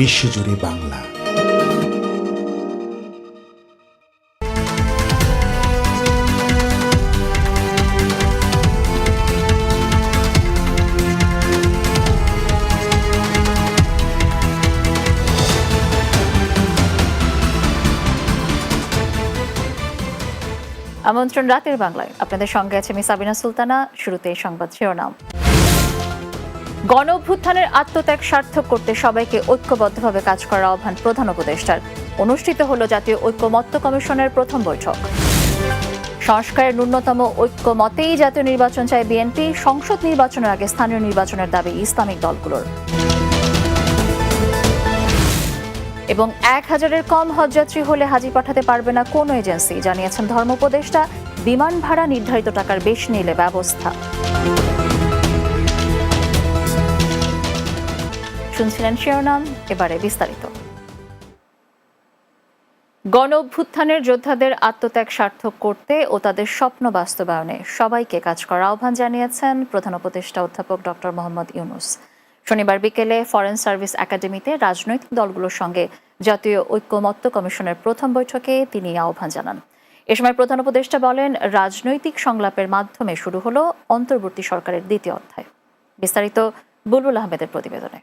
বিশ্বজুড়ে বাংলা। আমন্ত্রণ রাতের বাংলায়। আপনাদের সঙ্গে আছে আমি সাবিনা সুলতানা। শুরুতে সংবাদ শিরোনাম। গণ অভ্যুত্থানের আত্মত্যাগ সার্থক করতে সবাইকে ঐক্যবদ্ধভাবে কাজ করার আহ্বান প্রধান উপদেষ্টার। অনুষ্ঠিত হল জাতীয় ঐক্যমত্য কমিশনের প্রথম বৈঠক। সংস্কারের ন্যূনতম ঐক্যমতেই জাতীয় নির্বাচন চায় বিএনপি, সংসদ নির্বাচনের আগে স্থানীয় নির্বাচনের দাবি ইসলামিক দলগুলোর। এবং এক হাজারের কম হজযাত্রী হলে হাজি পাঠাতে পারবে না কোনো এজেন্সি, জানিয়েছেন ধর্ম উপদেষ্টা বিমান ভাড়া নির্ধারিত টাকার বেশি নিলে ব্যবস্থা। শুনছিলেন শিরোনাম, এবারে বিস্তারিত। গণ অভ্যুত্থানের যোদ্ধাদের আত্মত্যাগ সার্থক করতে ও তাদের স্বপ্ন বাস্তবায়নে সবাইকে কাজ করার আহ্বান জানিয়েছেন প্রধান উপদেষ্টা অধ্যাপক ডক্টর মোহাম্মদ ইউনুস। শনিবার বিকেলে ফরেন সার্ভিস একাডেমিতে রাজনৈতিক দলগুলোর সঙ্গে জাতীয় ঐক্যমত্য কমিশনের প্রথম বৈঠকে তিনি আহ্বান জানান। এ সময় প্রধান উপদেষ্টা বলেন, রাজনৈতিক সংলাপের মাধ্যমে শুরু হলো অন্তর্বর্তী সরকারের দ্বিতীয় অধ্যায়। বিস্তারিত বুলবুল আহমেদের প্রতিবেদনে।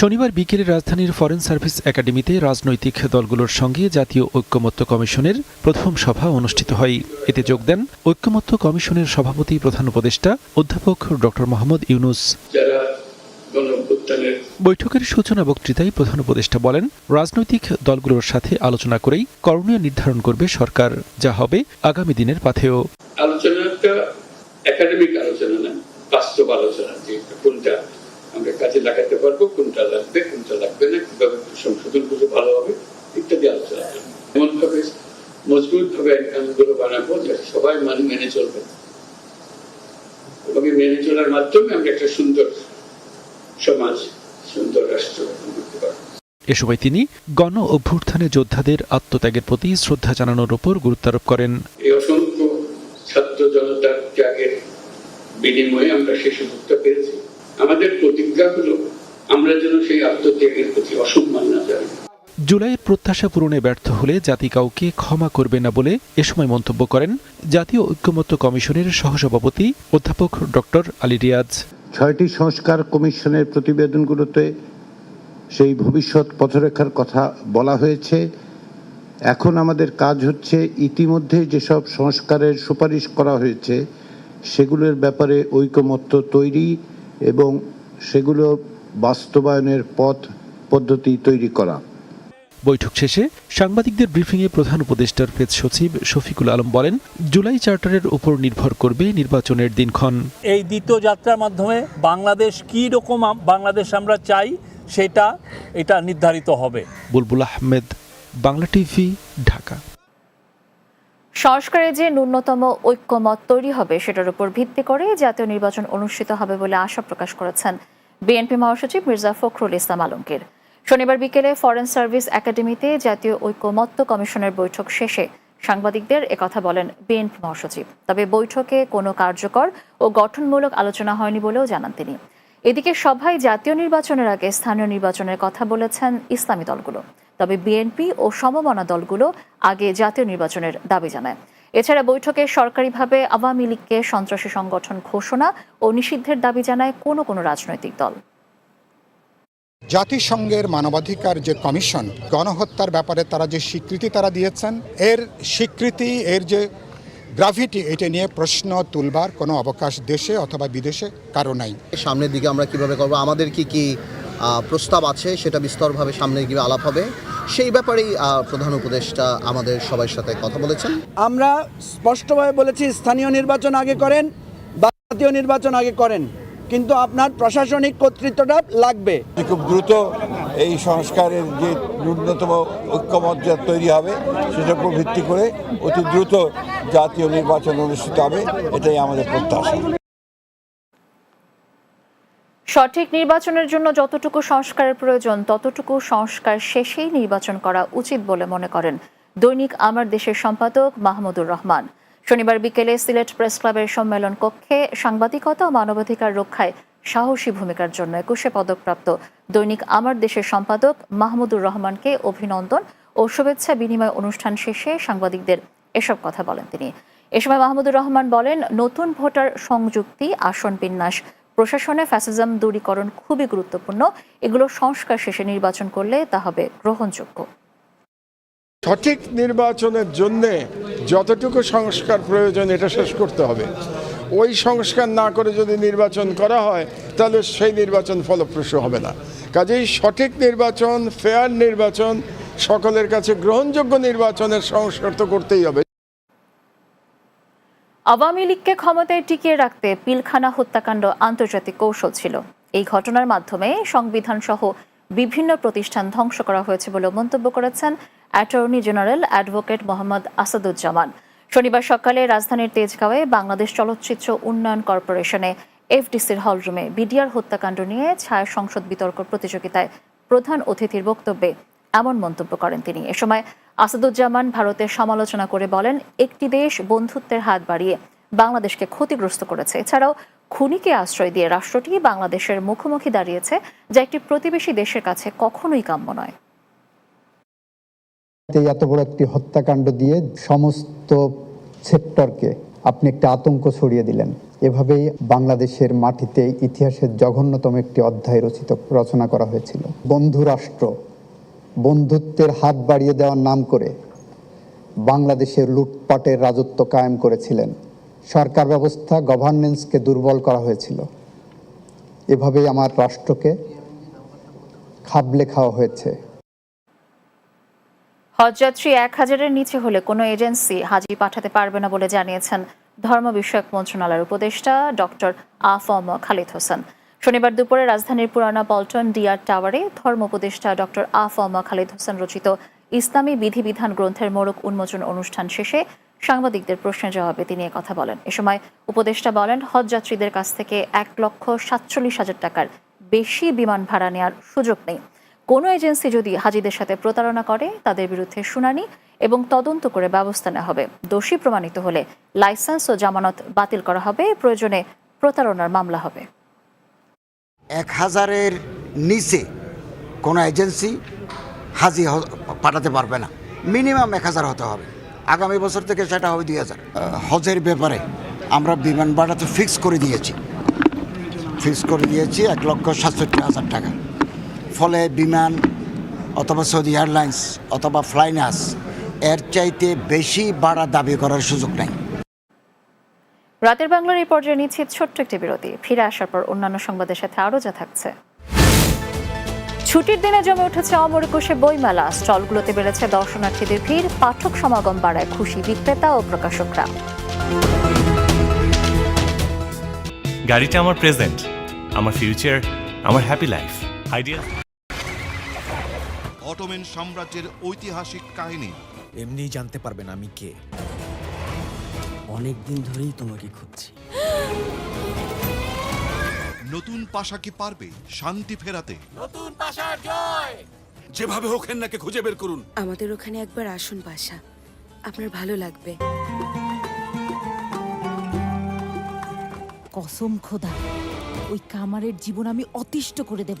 শনিবার বিকেলে রাজধানীর ফরেন সার্ভিস একাডেমিতে রাজনৈতিক দলগুলোর সঙ্গে জাতীয় ঐক্যমত্য কমিশনের প্রথম সভা অনুষ্ঠিত হয়। এতে যোগ দেন ঐক্যমত্য কমিশনের সভাপতি প্রধান উপদেষ্টা অধ্যাপক ডক্টর মোহাম্মদ ইউনুস। বৈঠকের সূচনা বক্তৃতায় প্রধান উপদেষ্টা বলেন রাজনৈতিক দলগুলোর সাথে আলোচনা করেই করণীয় নির্ধারণ করবে সরকার। যা হবে আগামী দিনের পাথেও আলোচনাটা একাডেমিক আলোচনা না বাস্তব আলোচনা কোনটা আমরা কাজে লাগাতে পারব কোনটা লাগবে কোনটা লাগবে না কীভাবে সংশোধন করলে ভালো হবে ইত্যাদি আলোচনা করব। এমন ভাবে মজবুত ভাবে আইনগুলো বানাবো যাতে সবাই মানে মেনে চলবে। এবং মেনে চলার মাধ্যমে আমরা একটা সুন্দর সমাজ সুন্দর রাষ্ট্র করতে পারব। এ সময় তিনি গণ অভ্যুত্থানে যোদ্ধাদের আত্মত্যাগের প্রতি শ্রদ্ধা জানানোর উপর গুরুত্বারোপ করেন। এই অসংখ্য ছাত্র জনতার ত্যাগের বিনিময়ে আমরা সে সুযোগটা পেরেছি আমাদের প্রতিজ্ঞা হলো আমরা যেন সেই আত্মত্যাগের প্রতি অসম্মান না জানি জুলাইয়ের প্রত্যাশা পূরণে ব্যর্থ হলে জাতি কাউকে ক্ষমা করবে না বলে এ সময় মন্তব্য করেন জাতীয় ঐক্যমত্য কমিশনের সহসভাপতি অধ্যাপক ডক্টর আলী রিয়াজ। ছয়টি সংস্কার কমিশনের প্রতিবেদনগুলোতে সেই ভবিষ্যৎ পথরেখার কথা বলা হয়েছে। এখন আমাদের কাজ হচ্ছে ইতিমধ্যে যেসব সংস্কারের সুপারিশ করা হয়েছে সেগুলোর ব্যাপারে ঐকমত্য তৈরি এবং সেগুলো বাস্তবায়নের পথ পদ্ধতি তৈরি করা। বৈঠক শেষে সাংবাদিকদের ব্রিফিংয়ে প্রধান উপদেষ্টার প্রেস সচিব শফিকুল আলম বলেন জুলাই চার্টারের উপর নির্ভর করবে নির্বাচনের দিনক্ষণ। এই দ্বিতীয় যাত্রার মাধ্যমে বাংলাদেশ কী রকম বাংলাদেশ আমরা চাই সেটা এটা নির্ধারিত হবে। বুলবুল আহমেদ বাংলা টিভি ঢাকা। সংস্কারে যে ন্যূনতম ঐক্যমত তৈরি হবে, সেটার উপর ভিত্তি করে জাতীয় নির্বাচন অনুষ্ঠিত হবে বলে আশা প্রকাশ করেছেন বিএনপি মহাসচিব মির্জা ফখরুল ইসলাম আলমগীর। শনিবার বিকেলে ফরেন সার্ভিস একাডেমিতে জাতীয় ঐক্যমত্য কমিশনের বৈঠক শেষে সাংবাদিকদের একথা বলেন বিএনপি মহাসচিব। তবে বৈঠকে কোনো কার্যকর ও গঠনমূলক আলোচনা হয়নি বলেও জানান তিনি। এদিকে সভায় জাতীয় নির্বাচনের আগে স্থানীয় নির্বাচনের কথা বলেছেন ইসলামী দলগুলো। তবে বিএনপি ও সমমনা দলগুলো আগে জাতীয় নির্বাচনের দাবি জানায়। এছাড়া বৈঠকে সরকারিভাবে আওয়ামী লীগকে সন্ত্রাসী সংগঠন ঘোষণা ও নিষিদ্ধের দাবি জানায় কোনো কোনো রাজনৈতিক দল। জাতিসংঘের মানবাধিকার যে কমিশন গণহত্যার ব্যাপারে তারা যে স্বীকৃতি তারা দিয়েছেন এর স্বীকৃতি এর যে গ্রাভিটি এটা নিয়ে প্রশ্ন তুলবার কোনো অবকাশ দেশে অথবা বিদেশে কারও নাই। সামনের দিকে আমরা কীভাবে করব? আমাদের কি কি প্রস্তাব আছে সেটা বিস্তরভাবে সামনে গিয়ে আলাপ হবে। সেই ব্যাপারেই প্রধান উপদেষ্টা আমাদের সবার সাথে কথা বলেছেন। আমরা স্পষ্টভাবে বলেছি স্থানীয় নির্বাচন আগে করেন বা জাতীয় নির্বাচন আগে করেন। কিন্তু আপনার প্রশাসনিক কর্তৃত্বটা লাগবে। খুব দ্রুত এই সংস্কারের যে ন্যূনতম ঐক্যমত যা তৈরি হবে সেটার উপর ভিত্তি করে অতি দ্রুত জাতীয় নির্বাচন অনুষ্ঠিত হবে এটাই আমাদের প্রত্যাশা। সঠিক নির্বাচনের জন্য যতটুকু সংস্কারের প্রয়োজন, ততটুকু সংস্কার শেষেই নির্বাচন করা উচিত বলে মনে করেন দৈনিক আমার দেশের সম্পাদক মাহমুদুর রহমান। শনিবার বিকেলে সিলেট প্রেস ক্লাবের সম্মেলন কক্ষে সাংবাদিকতা ও মানবাধিকার রক্ষায় সাহসী ভূমিকার জন্য একুশে পদকপ্রাপ্ত দৈনিক আমার দেশের সম্পাদক মাহমুদুর রহমানকে অভিনন্দন ও শুভেচ্ছা বিনিময় অনুষ্ঠান শেষে সাংবাদিকদের এসব কথা বলেন তিনি। এ সময় মাহমুদুর রহমান বলেন, নতুন ভোটার সংযুক্তি আসন বিন্যাস প্রশাসনে ফ্যাসিজম দূরীকরণ খুবই গুরুত্বপূর্ণ। এগুলো সংস্কার শেষে নির্বাচন করলে তা হবে গ্রহণযোগ্য। সঠিক নির্বাচনের জন্যে যতটুকু সংস্কার প্রয়োজন, এটা শেষ করতে হবে। ওই সংস্কার না করে যদি নির্বাচন করা হয়, তাহলে সেই নির্বাচন ফলপ্রসূ হবে না। কাজেই সঠিক নির্বাচন, ফেয়ার নির্বাচন, সকলের কাছে গ্রহণযোগ্য নির্বাচনের সংস্কার তো করতেই হবে। আওয়ামী লীগকে ক্ষমতায় টিকিয়ে রাখতে পিলখানা হত্যাকাণ্ড আন্তর্জাতিক কৌশল ছিল। এই ঘটনার মাধ্যমে সংবিধান সহ বিভিন্ন প্রতিষ্ঠান ধ্বংস করা হয়েছে বলে মন্তব্য করেছেন attorney general advocate Mohammad Asaduzzaman. শনিবার সকালে রাজধানীর তেজগাঁওয়ে বাংলাদেশ চলচ্চিত্র উন্নয়ন কর্পোরেশনে এফডিসির হলরুমে বিডিআর হত্যাকাণ্ড নিয়ে ছায়া সংসদ বিতর্ক প্রতিযোগিতায় প্রধান অতিথির বক্তব্যে এমন মন্তব্য করেন তিনি। এ সময় আসাদুজ্জামান ভারতের সমালোচনা করে বলেন, একটি দেশ বন্ধুত্বের হাত বাড়িয়ে বাংলাদেশকে ক্ষতিগ্রস্ত করেছে। এছাড়াও খুনিকে আশ্রয় দিয়ে রাষ্ট্রটি বাংলাদেশের মুখোমুখি দাঁড়িয়েছে, যা একটি প্রতিবেশী দেশের কাছে কখনোই কাম্য নয়। এত বড় একটি হত্যাকাণ্ড দিয়ে সমস্ত সেক্টরকে আপনি একটা আতঙ্ক ছড়িয়ে দিলেন। এভাবেই বাংলাদেশের মাটিতে ইতিহাসের জঘন্যতম একটি অধ্যায় রচিত, রচনা করা হয়েছিল। বন্ধু রাষ্ট্র বন্ধুত্বের হাত বাড়িয়ে দেওয়ার নাম করে বাংলাদেশের লুটপাটের রাজত্ব কায়েম করেছিলেন। সরকার ব্যবস্থা গভর্নেন্সকে দুর্বল করা হয়েছিল। এভাবেই আমার রাষ্ট্রকে খাবলে খাওয়া হয়েছে। হজযাত্রী এক হাজারের নিচে হলে কোনো এজেন্সি হাজি পাঠাতে পারবে না বলে জানিয়েছেন ধর্ম বিষয়ক মন্ত্রণালয়ের উপদেষ্টা ডক্টর আফম খালিদ হোসেন। শনিবার দুপুরে রাজধানীর পুরানা পল্টন ডিআর টাওয়ারে ধর্ম উপদেষ্টা ডক্টর আফম খালেদ হোসেন রচিত ইসলামী বিধিবিধান গ্রন্থের মোড়ক উন্মোচন অনুষ্ঠান শেষে সাংবাদিকদের প্রশ্নের জবাবে তিনি কথা বলেন। এ সময় উপদেষ্টা বলেন হজযাত্রীদের কাছ থেকে এক লক্ষ সাতচল্লিশ হাজার টাকার বেশি বিমান ভাড়া নেওয়ার সুযোগ নেই। কোনো এজেন্সি যদি হাজিদের সাথে প্রতারণা করে, তাদের বিরুদ্ধে শুনানি এবং তদন্ত করে ব্যবস্থা নেওয়া হবে। দোষী প্রমাণিত হলে লাইসেন্স ও জামানত বাতিল করা হবে। প্রয়োজনে প্রতারণার মামলা হবে। এক হাজারের নিচে কোনো এজেন্সি হাজি পাঠাতে পারবে না। মিনিমাম এক হাজার হতে হবে। আগামী বছর থেকে সেটা হবে দুই হাজার। হজের ব্যাপারে আমরা বিমান ভাড়া তো ফিক্স করে দিয়েছি। ফিক্স করে দিয়েছি এক লক্ষ সাতষট্টি হাজার টাকা। ফলে বিমান অথবা সৌদি এয়ারলাইন্স অথবা ফ্লাইনাস এর চাইতে বেশি ভাড়া দাবি করার সুযোগ নাই। রাতের বাংলার এই পর্যায়ে নিচ্ছে ছোট্ট একটি বিরতি। ফিরে আসার পর অন্যান্য সংবাদের সাথে আরও যা থাকছে। ছুটির দিনে জমে উঠেছে অমর একুশে বইমেলা। স্টলগুলোতে বেড়েছে দর্শনার্থীদের ভিড় পাঠক সমাগম বাড়ায় খুশি বিক্রেতা ও প্রকাশকরা। গাড়িটা আমার প্রেজেন্ট আমার ফিউচার আমার হ্যাপি লাইফ। আইডিয়া অটোমেন সাম্রাজ্যের ঐতিহাসিক কাহিনী। এমনি জানতে পারবেন আমি কে। অনেক দিন ধরেই তোমাকে খুঁজছি। নতুন পাশা কি পারবে শান্তি ফেরাতে? নতুন পাশার জয়! যেভাবে হোক হেন্নাকে খুঁজে বের করুন। আমাদের ওখানে একবার আসুন পাশা। আপনার ভালো লাগবে। কসম খোদা ওই কামারের জীবন আমি অতিষ্ঠ করে দেব।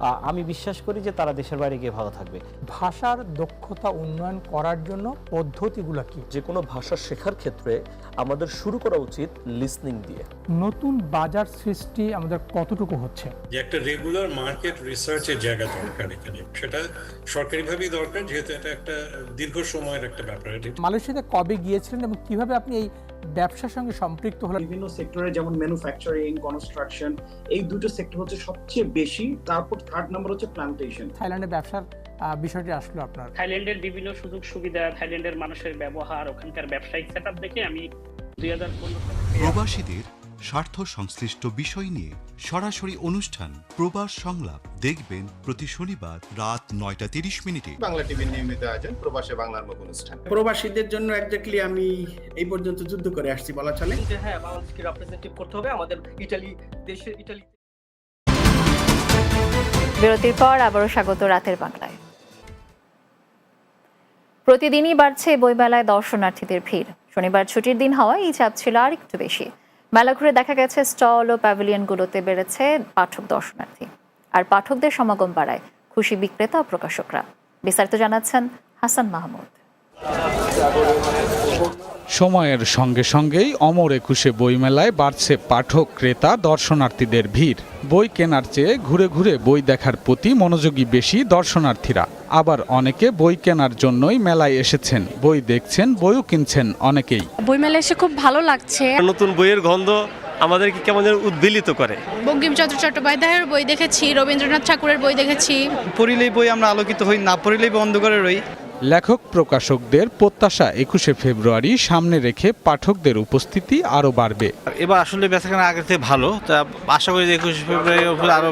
আমি বিশ্বাস করি যে তারা দেশের বাইরে গিয়ে ভালো থাকবে। ভাষার দক্ষতা উন্নয়ন করার জন্য পদ্ধতিগুলো কি? যে কোনো ভাষা শেখার ক্ষেত্রে আমাদের শুরু করা উচিত লিসনিং দিয়ে। নতুন বাজার সৃষ্টি আমাদের কতটুকু হচ্ছে? যে একটা রেগুলার মার্কেট রিসার্চের জায়গা দরকার এখানে। সেটা সরকারিভাবেই দরকার যেহেতু এটা একটা দীর্ঘ সময়ের একটা ব্যাপার। এটা মালয়েশিয়াতে কবে গিয়েছিলেন এবং কীভাবে আপনি এই ব্যবসার সঙ্গে সম্পৃক্ত হলেন? বিভিন্ন সেক্টরে যেমন ম্যানুফ্যাকচারিং কনস্ট্রাকশন এই দুটো সেক্টর হচ্ছে সবচেয়ে বেশি। তারপর থার্ড নাম্বার হচ্ছে প্ল্যান্টেশন থাইল্যান্ডে ব্যবসার বিষয়টি আসলো আপনার। থাইল্যান্ডের বিভিন্ন সুযোগ সুবিধা থাইল্যান্ডের মানুষের ব্যবহার ওখানকার ব্যবসায়িক সেট দেখে আমি দুই হাজার প্রবাসীদের স্বার্থ সংশ্লিষ্ট বিষয় নিয়ে সরাসরি অনুষ্ঠান প্রবাস সংলাপ দেখবেন প্রতি শনিবার রাত নয়টা তিরিশ মিনিটে। বাংলা টিভির নিয়মিত আয়োজন প্রবাসে বাংলার মুখ অনুষ্ঠান। প্রবাসীদের জন্য একজাক্টলি আমি এই পর্যন্ত যুদ্ধ করে আসছি বলা চলে। যে হ্যাঁ বাংলাদেশকে রিপ্রেজেন্টেটিভ করতে হবে। আমাদের ইটালি দেশের ইটালি বিরতির পর আবারও স্বাগত রাতের বাংলায়। প্রতিদিনই বাড়ছে বইমেলায় দর্শনার্থীদের ভিড়। শনিবার ছুটির দিন হওয়ায় এই চাপ ছিল আর একটু বেশি। মেলা ঘুরে দেখা গেছে স্টল ও প্যাভিলিয়নগুলোতে বেড়েছে পাঠক দর্শনার্থী। আর পাঠকদের সমাগম বাড়ায় খুশি বিক্রেতা ও প্রকাশকরা। বিস্তারিত জানাচ্ছেন হাসান মাহমুদ। সময়ের সঙ্গে সঙ্গেই অমর একুশে বইমেলায় বাড়ছে পাঠক ক্রেতা দর্শনার্থীদের ভিড়। বই কেনার চেয়ে ঘুরে ঘুরে বই দেখার প্রতি মনোযোগী বেশি দর্শনার্থীরা। আবার অনেকে বই কেনার জন্যই মেলায় এসেছেন। বই দেখছেন বইও কিনছেন অনেকেই। বইমেলা এসে খুব ভালো লাগছে। নতুন বইয়ের গন্ধ আমাদেরকে কেমন যেন উদ্বেলিত করে। বঙ্কিমচন্দ্র চট্টোপাধ্যায়ের বই দেখেছি রবীন্দ্রনাথ ঠাকুরের বই দেখেছি। পড়িলেই বই আমরা আলোকিত হই না পড়িলেই বই অন্ধকারে রই। লেখক প্রকাশকদের প্রত্যাশা একুশে ফেব্রুয়ারি সামনে রেখে পাঠকদের উপস্থিতি আরও বাড়বে। এবার আসলে বেচাকেনা আগের থেকে ভালো। তা আশা করি যে একুশে ফেব্রুয়ারি আরও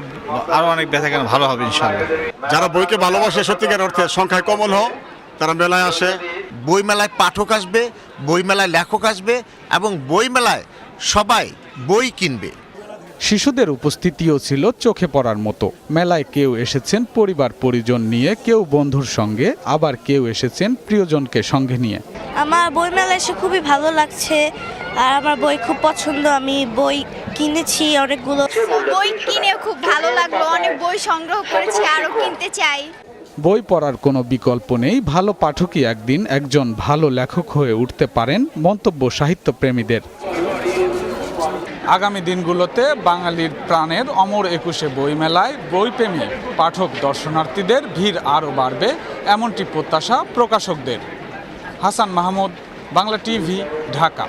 আরও অনেক বেচাকেনা ভালো হবে ইনশাআল্লাহ। যারা বইকে ভালোবাসে সত্যিকার অর্থে সংখ্যায় কমন হোক তারা মেলায় আসে। বই মেলায় পাঠক আসবে বই মেলায় লেখক আসবে এবং বই মেলায় সবাই বই কিনবে। শিশুদের উপস্থিতিও ছিল চোখে পড়ার মতো। মেলায় কেউ এসেছেন পরিবার পরিজন নিয়ে কেউ বন্ধুর সঙ্গে আবার কেউ এসেছেন প্রিয়জনকে সঙ্গে নিয়ে। আমার বই মেলা এসে খুবই ভালো লাগছে আর আমার বই খুব পছন্দ। আমি বই কিনেছি অনেকগুলো। বই কিনে খুব ভালো লাগল অনেক বই সংগ্রহ করেছি আরও কিনতে চাই। বই পড়ার কোনো বিকল্প নেই ভালো পাঠকই একদিন একজন ভালো লেখক হয়ে উঠতে পারেন মন্তব্য সাহিত্যপ্রেমীদের। আগামী দিনগুলোতে বাঙালির প্রাণের অমর একুশে বইমেলায় বইপ্রেমী পাঠক দর্শনার্থীদের ভিড় আরও বাড়বে, এমনটি প্রত্যাশা প্রকাশকদের। হাসান মাহমুদ, বাংলা টিভি, ঢাকা।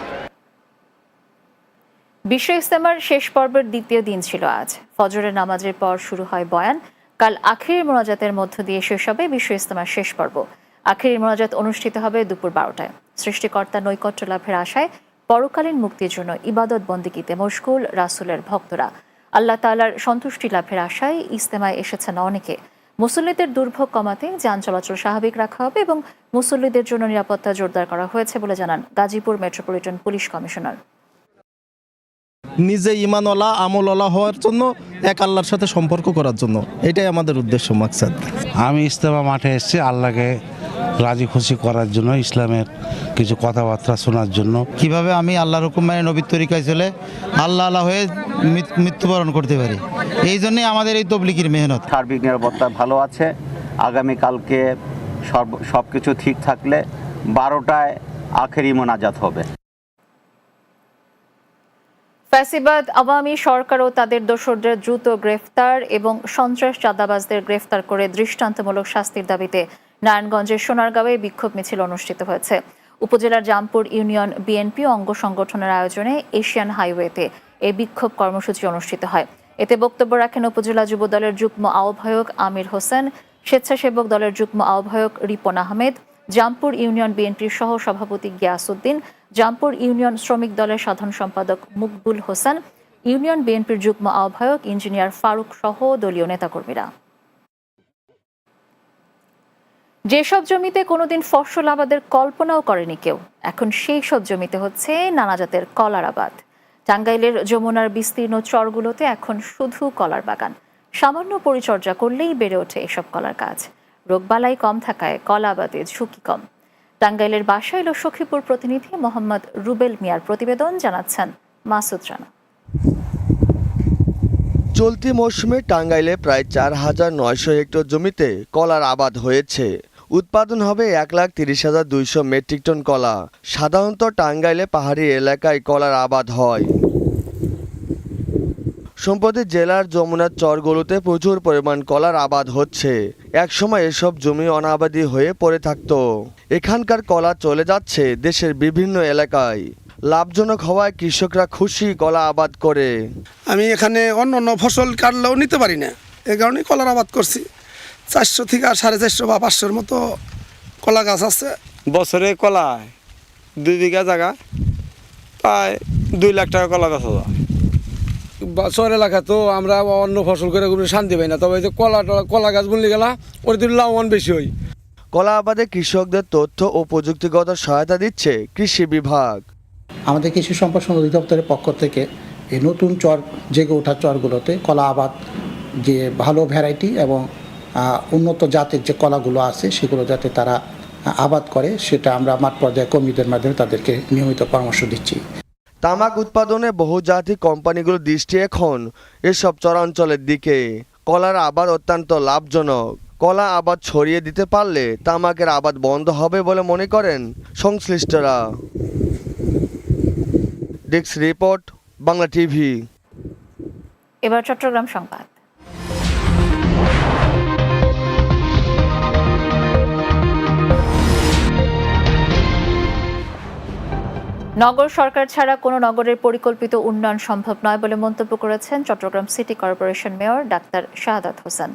বিশ্ব ইস্তেমার শেষ পর্বের দ্বিতীয় দিন ছিল আজ। ফজরের নামাজের পর শুরু হয় বয়ান। কাল আখির মোনাজাতের মধ্য দিয়ে শেষ হবে বিশ্ব ইস্তেমার শেষ পর্ব। আখির মোনাজাত অনুষ্ঠিত হবে দুপুর বারোটায়। সৃষ্টিকর্তা নৈকট্য লাভের আশায় পরকালীন মুক্তির জন্য ইবাদত বন্দিকিতে মশগুল রাসুলের ভক্তরা। আল্লাহ তাআলার সন্তুষ্টি লাভের আশায় ইস্তেমায় এসেছেন অনেকে। মুসল্লিদের দুর্ভোগ কমাতে যান চলাচল স্বাভাবিক রাখা হবে এবং মুসল্লিদের জন্য নিরাপত্তা জোরদার করা হয়েছে বলে জানান গাজীপুর মেট্রোপলিটন পুলিশ কমিশনার। নিজে ইমানওয়ালা আমলওয়ালা হওয়ার জন্য এক আল্লাহর সাথে সম্পর্ক করার জন্য। এটাই আমাদের উদ্দেশ্য মাকসাদ। আমি ইস্তেমা মাঠে এসেছি আল্লাহকে রাজি খুশি করার জন্য ইসলামের কিছু কথাবার্তা শোনার জন্য। কীভাবে আমি আল্লাহ হুকুম মানে নবীর তরিকায় চলে আল্লাহ আল্লাহ হয়ে মৃত্যুবরণ করতে পারি? এই জন্যই আমাদের এই তবলিগির মেহনত। সার্বিক নিরাপত্তা ভালো আছে। আগামীকালকে সব সব কিছু ঠিক থাকলে বারোটায় আখেরি মোনাজাত হবে। ফ্যাসিবাদ আওয়ামী সরকার ও তাদের দোসরদের দ্রুত গ্রেফতার এবং সন্ত্রাস চাঁদাবাজদের গ্রেফতার করে দৃষ্টান্তমূলক শাস্তির দাবিতে নারায়ণগঞ্জের সোনারগাঁওয়ে বিক্ষোভ মিছিল অনুষ্ঠিত হয়েছে। উপজেলার জামপুর ইউনিয়ন বিএনপি অঙ্গ সংগঠনের আয়োজনে এশিয়ান হাইওয়েতে এই বিক্ষোভ কর্মসূচি অনুষ্ঠিত হয়। এতে বক্তব্য রাখেন উপজেলা যুব দলের যুগ্ম আহ্বায়ক আমির হোসেন, স্বেচ্ছাসেবক দলের যুগ্ম আহ্বায়ক রিপন আহমেদ, জামপুর ইউনিয়ন বিএনপির সহ সভাপতি গিয়াসউদ্দিন, জামপুর ইউনিয়ন শ্রমিক দলের সাধারণ সম্পাদক মুকবুল হোসেন, ইউনিয়ন বিএনপির যুগ্ম আহ্বায়ক ইঞ্জিনিয়ার ফারুক সহ দলীয় নেতাকর্মীরা। যেসব জমিতে কোনোদিন ফসল আবাদের কল্পনাও করেনি কেউ, এখন সেই সব জমিতে হচ্ছে নানা জাতের কলার আবাদ। টাঙ্গাইলের যমুনার বিস্তীর্ণ চরগুলোতে এখন শুধু কলার বাগান। সামান্য পরিচর্যা করলেই বেড়ে ওঠে এসব কলার গাছ। রোগবালাই কম থাকায় কলা আবাদে ঝুঁকি কম। টাঙ্গাইলের বাসা এলো সখীপুর প্রতিনিধি মোহাম্মদ রুবেল মিয়ার প্রতিবেদন জানাচ্ছেন মাসুদ রানা। চলতি মৌসুমে টাঙ্গাইলে প্রায় চার হাজার নয়শো হেক্টর জমিতে কলার আবাদ হয়েছে। উৎপাদন হবে এক লাখ তিরিশ হাজার দুইশো মেট্রিক টন কলা। সাধারণত টাঙ্গাইলে পাহাড়ি এলাকায় কলার আবাদ হয়। সম্প্রতি জেলার যমুনার চরগুলোতে প্রচুর পরিমাণ কলার আবাদ হচ্ছে। একসময় এসব জমি অনাবাদি হয়ে পড়ে থাকতো। এখানকার কলা চলে যাচ্ছে দেশের বিভিন্ন এলাকায়। লাভজনক হওয়ায় কৃষকরা খুশি কলা আবাদ করে। আমি এখানে অন্য অন্য ফসল কাটলেও নিতে পারি না। এ কারণে কলার আবাদ করছি। চারশো থেকে আর সাড়ে চারশো বা পাঁচশোর মতো কলা গাছ আছে। বছরে কলায় দুই বিঘা জায়গা। প্রায় দুই লাখ টাকা কলা গাছ হয়। শহর এলাকা তো আমরা অন্য ফসল করে কোনো শান্তি পাই না। তবে এই যে কলা টলা- কলা গাছ বুনলে গেলা ওর দিন লাভবান বেশি হয়। কলা আবাদে কৃষকদের তথ্য ও প্রযুক্তিগত সহায়তা দিচ্ছে কৃষি বিভাগ। আমাদের কৃষি সম্প্রসারণ অধিদপ্তরের পক্ষ থেকে এই নতুন চর জেগে ওঠা চরগুলোতে কলা আবাদ যে ভালো ভ্যারাইটি এবং উন্নত জাতের যে কলাগুলো আছে সেগুলো যাতে তারা আবাদ করে সেটা আমরা মাঠ পর্যায়ে কর্মীদের মাধ্যমে তাদেরকে নিয়মিত পরামর্শ দিচ্ছি। তামাক উৎপাদনে বহুজাতিক কোম্পানিগুলোর দৃষ্টি এখন এসব চরাঞ্চলের দিকে। কলার আবাদ অত্যন্ত লাভজনক। কলা আবাদ ছড়িয়ে দিতে পারলে তামাকের আবাদ বন্ধ হবে বলে মনে করেন সংশ্লিষ্টরা। Desk report Bangla TV. এবার চট্টগ্রাম সংবাদ। নগর সরকার ছাড়া কোনো নগরের পরিকল্পিত উন্নয়ন সম্ভব নয় বলে মন্তব্য করেছেন Chattogram city corporation mayor doctor Shahadat Hossain.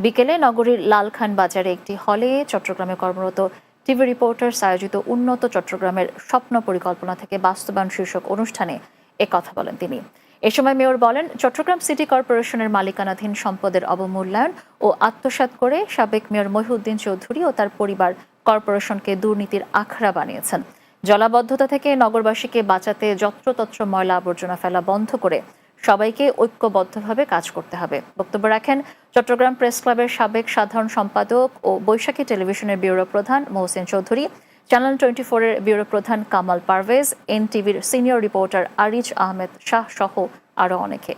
বিকেলে নগরীর লালখান বাজারে একটি হলে চট্টগ্রামে কর্মরত টিভি রিপোর্টার্স আয়োজিত উন্নত চট্টগ্রামের স্বপ্ন পরিকল্পনা থেকে বাস্তবায়ন শীর্ষক অনুষ্ঠানে এ কথা বলেন তিনি। এ সময় মেয়র বলেন, চট্টগ্রাম সিটি কর্পোরেশনের মালিকানাধীন সম্পদের অবমূল্যায়ন ও আত্মসাৎ করে সাবেক মেয়র মহিউদ্দিন চৌধুরী ও তার পরিবার কর্পোরেশনকে দুর্নীতির আখড়া বানিয়েছেন। জলাবদ্ধতা থেকে নগরবাসীকে বাঁচাতে যত্রতত্র ময়লা আবর্জনা ফেলা বন্ধ করে সবাইকে ঐক্যবদ্ধভাবে কাজ করতে হবে। বক্তব্য রাখেন চট্টগ্রাম প্রেস ক্লাবের সাবেক সাধারণ সম্পাদক ও বৈশাখী টেলিভিশনের ব্যুরো প্রধান মহসিন চৌধুরী, চ্যানেল টোয়েন্টি ফোরের ব্যুরো প্রধান কামাল পারভেজ, এনটিভির সিনিয়র রিপোর্টার আরিজ আহমেদ শাহ সহ আরও অনেকে।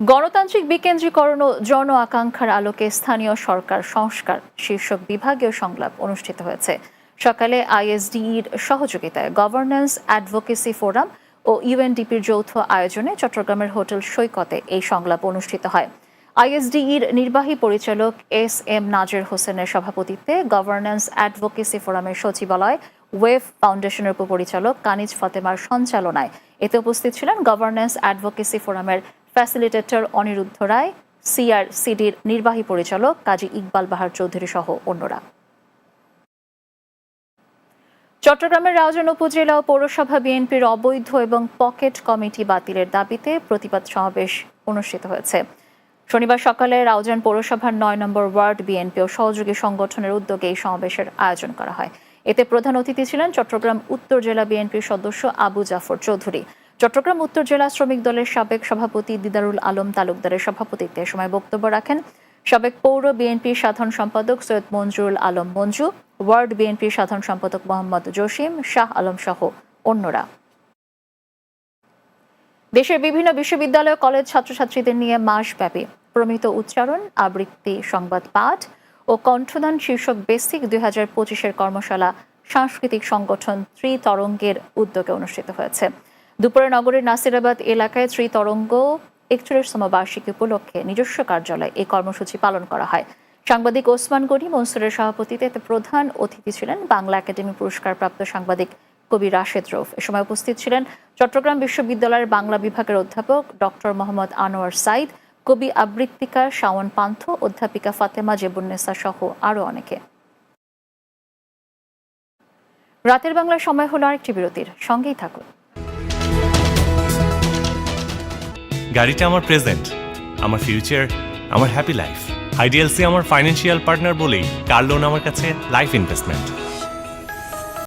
গণতান্ত্রিক বিকেন্দ্রীকরণ ও জন আকাঙ্ক্ষার আলোকে স্থানীয় সরকার সংস্কার শীর্ষক বিভাগীয় সংলাপ অনুষ্ঠিত হয়েছে। সকালে আইএসডিইর সহযোগিতায় গভর্নেন্স অ্যাডভোকেসি ফোরাম ও ইউএনডিপির যৌথ আয়োজনে চট্টগ্রামের হোটেল সৈকতে এই সংলাপ অনুষ্ঠিত হয়। আইএসডিইর নির্বাহী পরিচালক এস এম নাজের হোসেনের সভাপতিত্বে গভর্নেন্স অ্যাডভোকেসি ফোরামের সচিবালয় ওয়েভ ফাউন্ডেশনের উপপরিচালক কানিজ ফাতেমার সঞ্চালনায় এতে উপস্থিত ছিলেন গভর্নেন্স অ্যাডভোকেসি ফোরামের ফ্যাসিলিটেটর অনিরুদ্ধ রায়, সিআরসিডির নির্বাহী পরিচালক কাজী ইকবাল বাহার চৌধুরী সহ অন্যরা। চট্টগ্রামের রাউজান উপজেলা ও পৌরসভা বিএনপির অবৈধ এবং পকেট কমিটি বাতিলের দাবিতে প্রতিবাদ সমাবেশ অনুষ্ঠিত হয়েছে। শনিবার সকালে রাউজান পৌরসভার নয় নম্বর ওয়ার্ড বিএনপি ও সহযোগী সংগঠনের উদ্যোগে এই সমাবেশের আয়োজন করা হয়। এতে প্রধান অতিথি ছিলেন চট্টগ্রাম উত্তর জেলা বিএনপির সদস্য আবু জাফর চৌধুরী। চট্টগ্রাম উত্তর জেলা শ্রমিক দলের সাবেক সভাপতি দিদারুল আলম তালুকদারের সভাপতিত্বে সময় বক্তব্য রাখেন। সাবেক পৌর বিএনপির সাধারণ সম্পাদক সৈয়দ মঞ্জুরুল আলম মঞ্জু ওয়ার্ড বিএনপির সাধারণ সম্পাদক মোহাম্মদ জসিম শাহ আলম সহ অন্যরা। দেশের বিভিন্ন বিশ্ববিদ্যালয়, কলেজ ছাত্রছাত্রীদের নিয়ে মাসব্যাপী প্রমিত উচ্চারণ, আবৃত্তি, সংবাদ পাঠ ও কণ্ঠদান শীর্ষক বেসিক দুই হাজার পঁচিশের কর্মশালা সাংস্কৃতিক সংগঠন ত্রিতরঙ্গের উদ্যোগে অনুষ্ঠিত হয়েছে। দুপুরে নগরের নাসিরাবাদ এলাকায় ত্রিতরঙ্গ একচল্লিশতম বার্ষিকী উপলক্ষে নিজস্ব কার্যালয়ে এই কর্মসূচি পালন করা হয়। সাংবাদিক ওসমান গনি মনসুরের সভাপতিতে এতে প্রধান অতিথি ছিলেন বাংলা একাডেমি পুরস্কারপ্রাপ্ত সাংবাদিক কবি রাশেদ রৌফ। এ সময় উপস্থিত ছিলেন চট্টগ্রাম বিশ্ববিদ্যালয়ের বাংলা বিভাগের অধ্যাপক ডক্টর মোহাম্মদ আনোয়ার সাইদ, কবি আবৃত্তিকা শাওন পান্থ, অধ্যাপিকা ফাতেমা জেবুন্নেসা সহ আরও অনেকে। রাতের বাংলার সময় হলো আরেকটি বিরতির, সঙ্গেই থাকুন। গাড়িটা আমার প্রেজেন্ট, আমার ফিউচার, আমার হ্যাপি লাইফ। আইডিএলসি আমার ফাইন্যান্সিয়াল পার্টনার বলেই কার লোন আমার কাছে লাইফ ইনভেস্টমেন্ট